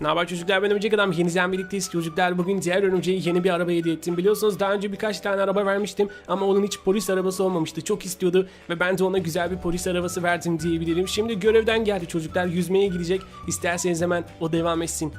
Ne haber çocuklar ben Örümcek Adam. Yeniden birlikteyiz. Çocuklar bugün diğer örümceği yeni bir araba hediye ettim. Biliyorsunuz daha önce birkaç tane araba vermiştim ama onun hiç polis arabası olmamıştı. Çok istiyordu ve ben de ona güzel bir polis arabası verdim diyebilirim. Şimdi görevden geldi çocuklar. Yüzmeye gidecek. İsterseniz hemen o devam etsin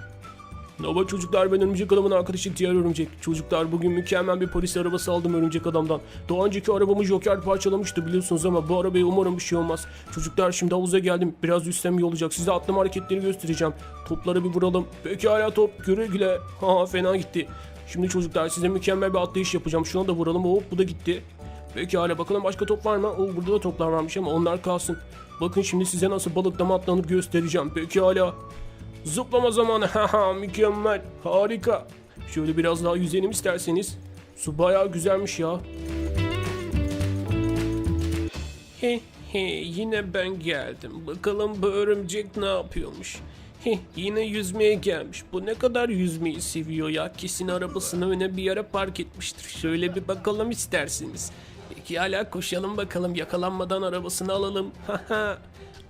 haber çocuklar ben Örümcek Adam'ın arkadaşı diğer Örümcek. Çocuklar bugün mükemmel bir polis arabası aldım Örümcek Adam'dan. Daha önceki arabamı Joker parçalamıştı biliyorsunuz ama bu arabaya umarım bir şey olmaz. Çocuklar şimdi havuza geldim. Biraz yüzsem iyi olacak. Size atlama hareketleri göstereceğim. Topları bir vuralım. Peki hala top. Güle güle. Ha fena gitti. Şimdi çocuklar size mükemmel bir atlayış yapacağım. Şuna da vuralım. Hop bu da gitti. Peki hala bakalım başka top var mı? Oo, burada da toplar varmış ama onlar kalsın. Bakın şimdi size nasıl balıklama atlanır göstereceğim. Peki hala. Zıplama zamanı. Haha mükemmel. Harika. Şöyle biraz daha yüzelim isterseniz. Su bayağı güzelmiş ya. He he yine ben geldim. Bakalım bu örümcek ne yapıyormuş. He yine yüzmeye gelmiş. Bu ne kadar yüzmeyi seviyor ya. Kesin arabasını öne bir yere park etmiştir. Şöyle bir bakalım isterseniz. Peki hala koşalım bakalım yakalanmadan arabasını alalım.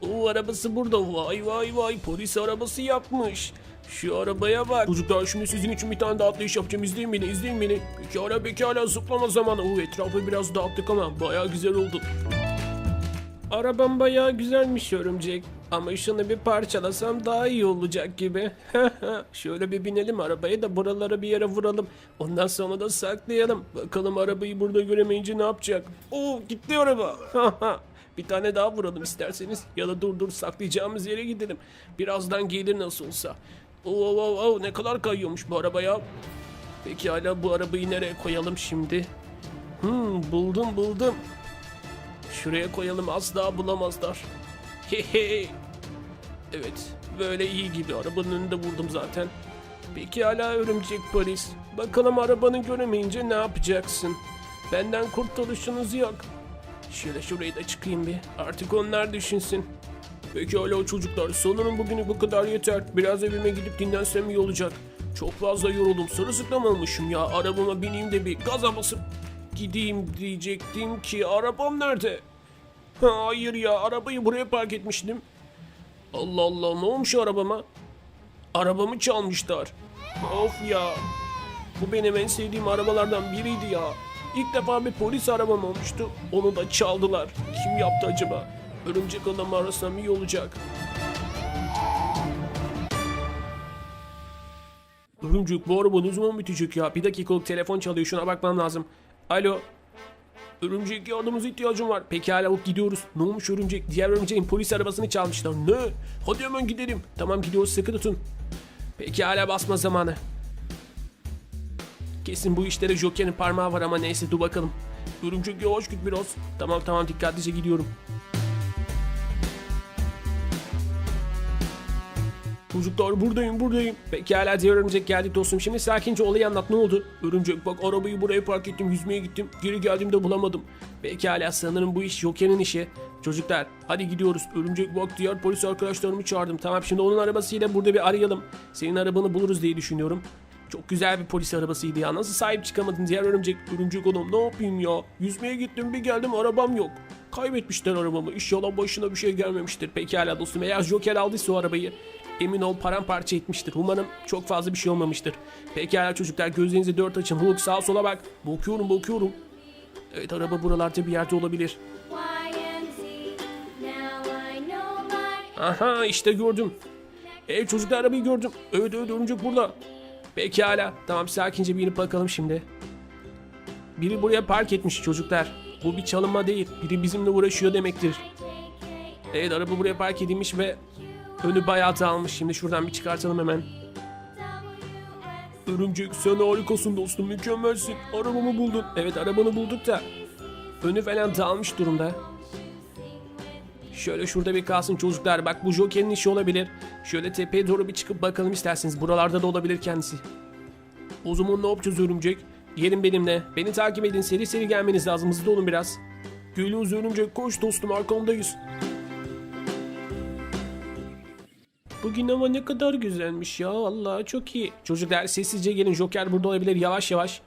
O arabası burada. Vay vay vay polis arabası yapmış. Şu arabaya bak. Çocuklar şimdi sizin için bir tane daha atlayış yapacağım. İzleyin beni, izleyin beni. Pekala pekala zıplama zamanı. Oo, etrafı biraz dağıttık ama bayağı güzel oldu. Arabam bayağı güzelmiş örümcek. Ama şunu bir parçalasam daha iyi olacak gibi. Şöyle bir binelim arabaya da buralara bir yere vuralım. Ondan sonra da saklayalım. Bakalım arabayı burada göremeyince ne yapacak. Oo gitti araba. bir tane daha vuralım isterseniz. Ya da dur dur saklayacağımız yere gidelim. Birazdan gelir nasıl olsa. Oo, oo, oo, ne kadar kayıyormuş bu arabaya. Peki hala bu arabayı nereye koyalım şimdi? Hmm buldum buldum. Şuraya koyalım asla bulamazlar. Hehe. evet böyle iyi gibi arabanın önünde vurdum zaten. Peki hala örümcek polis. Bakalım arabanı göremeyince ne yapacaksın? Benden kurtuluşunuz yok. Şöyle şurayı da çıkayım bir. Artık onlar düşünsün. Peki hala çocuklar sanırım bugünü bu kadar yeter. Biraz evime gidip dinlensem iyi olacak. Çok fazla yoruldum. Sırılsıklam olmuşum ya. Arabama bineyim de bir gaza basıp gideyim diyecektim ki arabam nerede? Ha, Hayır ya arabayı buraya park etmiştim. Allah Allah ne olmuş arabama? Arabamı çalmışlar. Of ya. Bu benim en sevdiğim arabalardan biriydi ya. İlk defa bir polis arabam olmuştu. Onu da çaldılar. Kim yaptı acaba? Örümcek adamı arasam iyi olacak. Örümcek bu araba ne zaman bitecek ya? Bir dakikalık telefon çalıyor şuna bakmam lazım. Alo. Örümcek yardımımıza ihtiyacım var. Pekala alıp gidiyoruz. Ne olmuş örümcek? Diğer örümceğin polis arabasını çalmışlar. Ne? Hadi hemen gidelim. Tamam gidiyoruz sıkı tutun. Pekala basma zamanı. Kesin bu işlere Joker'in parmağı var ama neyse dur bakalım. Örümcek yavaş git biraz. Tamam tamam dikkatlice gidiyorum. Çocuklar buradayım buradayım. Pekala diğer örümcek geldik dostum. Şimdi sakince olayı anlat ne oldu? Örümcek bak arabayı buraya park ettim yüzmeye gittim. Geri geldiğimde bulamadım. Pekala sanırım bu iş Joker'in işi. Çocuklar hadi gidiyoruz. Örümcek bak diğer polis arkadaşlarımı çağırdım. Tamam şimdi onun arabasıyla burada bir arayalım. Senin arabanı buluruz diye düşünüyorum. Çok güzel bir polis arabasıydı ya. Nasıl sahip çıkamadın diğer örümcek? Örümcek adam ne yapayım ya? Yüzmeye gittim bir geldim arabam yok. Kaybetmişler arabamı. İnşallah başına bir şey gelmemiştir. Pekala dostum. Eğer Joker aldıysa o arabayı emin ol paramparça etmiştir. Umarım çok fazla bir şey olmamıştır. Pekala çocuklar gözlerinizi dört açın. Hulk sağa sola bak. Bakıyorum bakıyorum. Evet araba buralarda bir yerde olabilir. Aha işte gördüm. Evet çocuklar arabayı gördüm. Evet evet örümcek burada. Pekala. Tamam sakince bir inip bakalım şimdi. Biri buraya park etmiş çocuklar. Bu bir çalınma değil. Biri bizimle uğraşıyor demektir. Evet araba buraya park edilmiş ve önü bayağı dağılmış. Şimdi şuradan bir çıkartalım hemen. Örümcek sen harikasın dostum mükemmelsin. Arabamı buldun. Evet arabanı bulduk da önü falan dağılmış durumda. Şöyle şurada bir kalsın çocuklar. Bak bu Joker'in işi olabilir. Şöyle tepeye doğru bir çıkıp bakalım isterseniz. Buralarda da olabilir kendisi. O zaman ne yapacağız örümcek? Gelin benimle. Beni takip edin. Seri seri gelmeniz lazım. Hızlı olun biraz. Geliyoruz örümcek. Koş dostum arkamdayız. Bugün hava ne kadar güzelmiş ya. Allah çok iyi. Çocuklar sessizce gelin. Joker burada olabilir. Yavaş yavaş.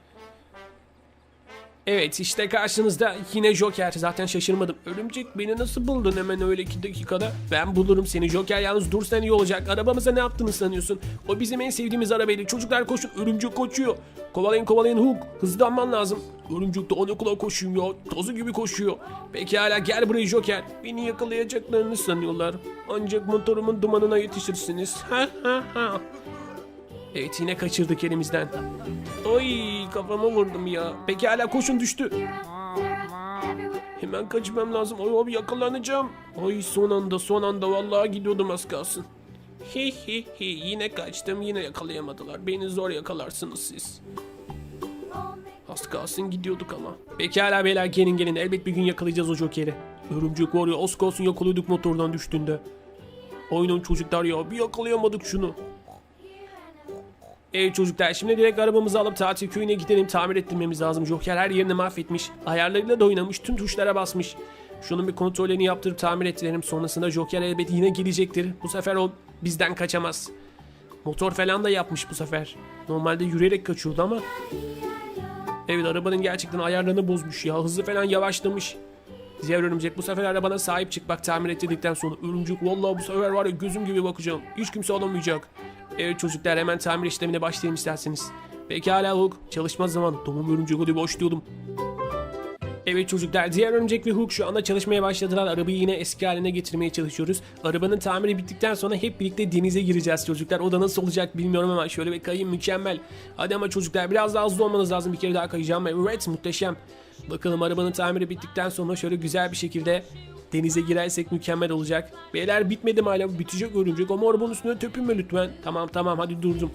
Evet işte karşınızda yine Joker. Zaten şaşırmadım. Örümcek beni nasıl buldun hemen öyle iki dakikada? Ben bulurum seni Joker yalnız dursan iyi olacak. Arabamıza ne yaptığını sanıyorsun? O bizim en sevdiğimiz arabaydı. Çocuklar koşun örümcek koşuyor. Kovalayın kovalayın Hulk. Hızlanman lazım. Örümcek de ona kula koşuyor. Tozu gibi koşuyor. Pekala gel buraya Joker. Beni yakalayacaklarını sanıyorlar. Ancak motorumun dumanına yetişirsiniz. Ha ha ha. Evet yine kaçırdık elimizden. Oy kafama vurdum ya. Pekala koşun düştü. Hemen kaçmam lazım. Oy abi yakalanacağım. Ay son anda son anda vallahi gidiyordum az kalsın. Hi hi hi yine kaçtım yine yakalayamadılar. Beni zor yakalarsınız siz. Az kalsın gidiyorduk ama. Pekala beyler gelin gelin elbet bir gün yakalayacağız o Joker'i. Örümcek var ya az kalsın yakalıyorduk motordan düştüğünde. Aynen çocuklar ya bir yakalayamadık şunu. Evet çocuklar şimdi direkt arabamızı alıp tatil köyüne gidelim tamir ettirmemiz lazım. Joker her yerini mahvetmiş. Ayarlarıyla da oynamış tüm tuşlara basmış. Şunun bir kontrolünü yaptırıp tamir ettirelim. Sonrasında Joker elbet yine gelecektir. Bu sefer o bizden kaçamaz. Motor falan da yapmış bu sefer. Normalde yürüyerek kaçıyordu ama. Evet arabanın gerçekten ayarlarını bozmuş ya. Hızı falan yavaşlamış. Diğer örümcek bu sefer arabana sahip çık bak tamir ettirdikten sonra. Örümcek vallahi bu sefer var ya gözüm gibi bakacağım. Hiç kimse alamayacak. Evet çocuklar hemen tamir işlemine başlayalım isterseniz. Pekala Hulk çalışma zamanı. Tamam örümcek hadi başlayalım. Evet çocuklar diğer örümcek ve Hulk şu anda çalışmaya başladılar. Arabayı yine eski haline getirmeye çalışıyoruz. Arabanın tamiri bittikten sonra hep birlikte denize gireceğiz çocuklar. O da nasıl olacak bilmiyorum ama şöyle bir kayayım mükemmel. Hadi ama çocuklar biraz daha hızlı olmanız lazım. Bir kere daha kayacağım. Evet muhteşem. Bakalım arabanın tamiri bittikten sonra şöyle güzel bir şekilde denize girersek mükemmel olacak. Beyler bitmedi mi hala? Bitecek örümcek. Ama arabanın üstüne töpünme lütfen. Tamam tamam. Hadi durdum.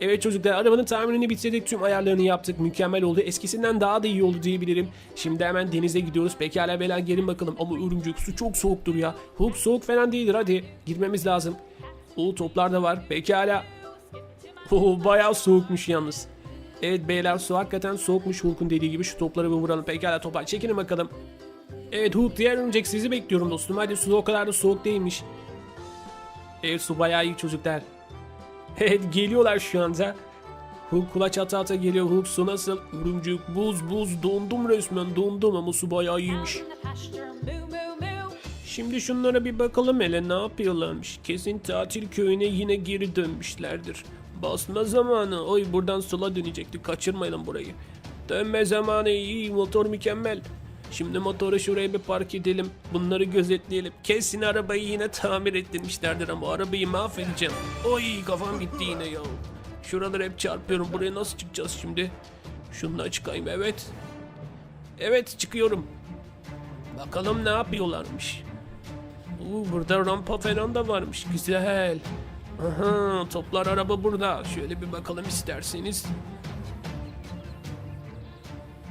Evet çocuklar arabanın tamirini bitirdik. Tüm ayarlarını yaptık. Mükemmel oldu. Eskisinden daha da iyi oldu diyebilirim. Şimdi hemen denize gidiyoruz. Pekala beyler gelin bakalım. Ama örümcek su çok soğuktur ya. Hulk soğuk falan değildir. Hadi girmemiz lazım. O toplar da var. Pekala. Oo, bayağı soğukmuş yalnız. Evet beyler su hakikaten soğukmuş Hulk'un dediği gibi. Şu topları bir vuralım. Pekala toplar çekinin bakalım Evet Hulk diğer örümcek sizi bekliyorum dostum hadi su o kadar da soğuk değilmiş Evet su bayağı iyi çocuklar Evet geliyorlar şu anda. Hulk kulaç ata ata geliyor. Hulk su nasıl? Örümcek buz buz dondum resmen dondum ama su bayağı iyiymiş. Şimdi şunlara bir bakalım hele ne yapıyorlarmış. Kesin tatil köyüne yine geri dönmüşlerdir. Basma zamanı. Oy buradan sola dönecektik. Kaçırmayalım burayı. Dönme zamanı iyi. Motor mükemmel. Şimdi motoru şuraya bir park edelim. Bunları gözetleyelim. Kesin arabayı yine tamir ettirmişlerdir ama arabayı mahvedeceğim. Oy kafam gitti yine ya. Şuraları hep çarpıyorum. Buraya nasıl çıkacağız şimdi? Şununla çıkayım evet. Evet çıkıyorum. Bakalım ne yapıyorlarmış. Oo, burada rampa falan da varmış. Güzel. Aha, toplar araba burada. Şöyle bir bakalım isterseniz.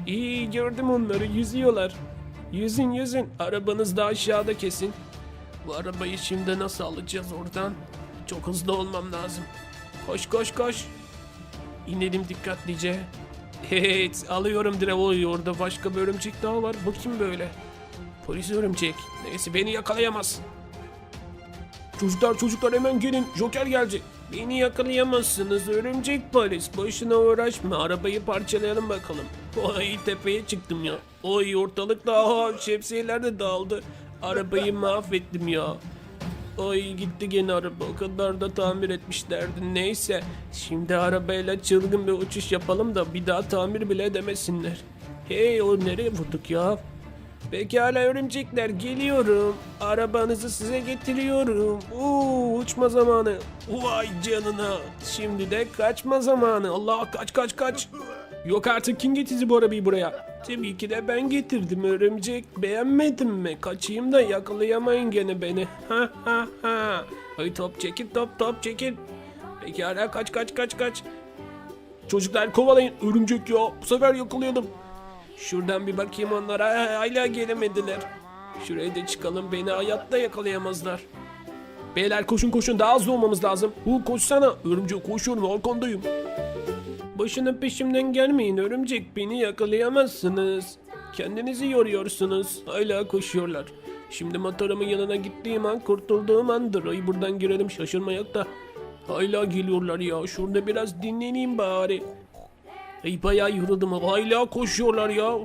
İyi gördüm onları yüzüyorlar. Yüzün yüzün. Arabanız da aşağıda kesin. Bu arabayı şimdi nasıl alacağız oradan? Çok hızlı olmam lazım. Koş koş koş. İnelim dikkatlice. Evet alıyorum direkt. Oy orada başka bir örümcek daha var. Bu kim böyle? Polis örümcek. Neyse beni yakalayamaz. Çocuklar çocuklar hemen gelin. Joker gelecek. Beni yakalayamazsınız örümcek polis. Boşuna uğraşma. Arabayı parçalayalım bakalım. Oy tepeye çıktım ya. Oy ortalık daha şemsiyeler de dağıldı. Arabayı mahvettim ya. Oy gitti gene araba. O kadar da tamir etmişlerdi. Neyse. Şimdi arabayla çılgın bir uçuş yapalım da bir daha tamir bile edemesinler. Hey o nereye vurduk ya? Pekala örümcekler geliyorum. Arabanızı size getiriyorum. Uuu uçma zamanı. Vay canına. Şimdi de kaçma zamanı. Allah kaç kaç kaç. Yok artık kim getirdi bu arabayı buraya? Tabii ki de ben getirdim örümcek. Beğenmedin mi? Kaçayım da yakalayamayın gene beni. Ha ha ha. Ay top çekil top top çekil. Pekala kaç kaç kaç kaç. Çocuklar kovalayın. Örümcek ya. Bu sefer yakalayalım. Şuradan bir bakayım onlara. Hala gelemediler. Şuraya da çıkalım. Beni hayatta yakalayamazlar. Beyler koşun koşun daha hızlı olmamız lazım. Hu koşsana. Örümcek koşuyorum arkandayım. Başının peşimden gelmeyin örümcek. Beni yakalayamazsınız. Kendinizi yoruyorsunuz. Hala koşuyorlar. Şimdi motorumun yanına gittiğim an kurtulduğum andır. Ay buradan girelim şaşırmayak da. Hala geliyorlar ya. Şurada biraz dinleneyim bari. Ay bayağı yoruldum hala koşuyorlar ya.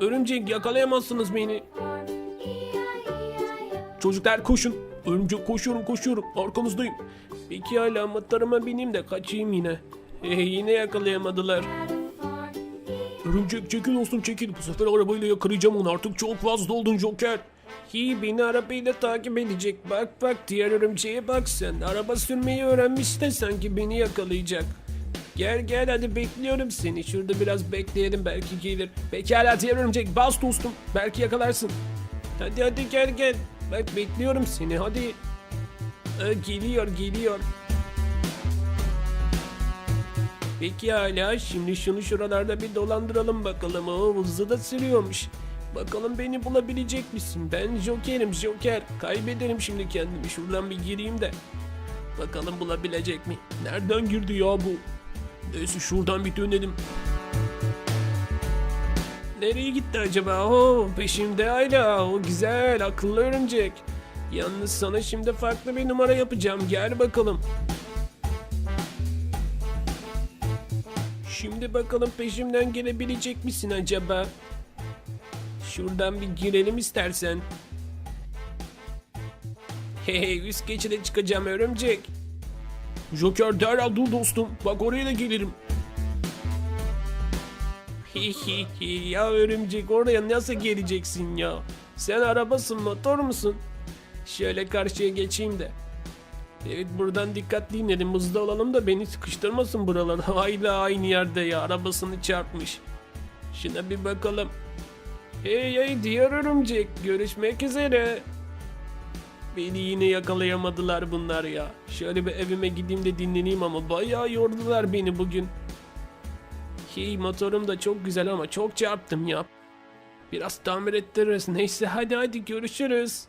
Örümcek yakalayamazsınız beni. Çocuklar koşun. Örümcek koşuyorum koşuyorum. Arkamızdayım. Peki hala motoruma bineyim de kaçayım yine. Eh, yine yakalayamadılar. Örümcek çekil dostum çekil. Bu sefer arabayla yakalayacağım onu. Artık çok fazla oldun Joker. Hi beni arabayla takip edecek. Bak bak diğer örümceğe bak sen. Araba sürmeyi öğrenmiş de sanki beni yakalayacak. Gel gel hadi bekliyorum seni. Şurada biraz bekleyelim belki gelir. Pekala diğer örümcek bas dostum. Belki yakalarsın. Hadi hadi gel gel. Bak bekliyorum seni hadi. Ee, geliyor geliyor. Peki hala şimdi şunu şuralarda bir dolandıralım bakalım. O hızlı da sürüyormuş. Bakalım beni bulabilecek misin? Ben Joker'im Joker. Kaybederim şimdi kendimi. Şuradan bir gireyim de. Bakalım bulabilecek mi? Nereden girdi ya bu? Neyse şuradan bir dönelim. Nereye gitti acaba? O peşimde hala. O güzel akıllı örümcek. Yalnız sana şimdi farklı bir numara yapacağım. Gel bakalım. Şimdi bakalım peşimden gelebilecek misin acaba? Şuradan bir girelim istersen. Hey üst geçide çıkacağım örümcek. Joker derhal dur dostum. Bak oraya da gelirim. Ya örümcek oraya nasıl geleceksin ya? Sen arabasın motor musun? Şöyle karşıya geçeyim de. Evet buradan dikkatli inelim hızlı olalım da beni sıkıştırmasın buralar. Hala aynı yerde ya arabasını çarpmış. Şuna bir bakalım. Hey hey diğer örümcek görüşmek üzere. Beni yine yakalayamadılar bunlar ya. Şöyle bir evime gideyim de dinleneyim ama bayağı yordular beni bugün. Hey motorum da çok güzel ama çok çarptım ya. Biraz tamir ettiririz. Neyse hadi hadi görüşürüz.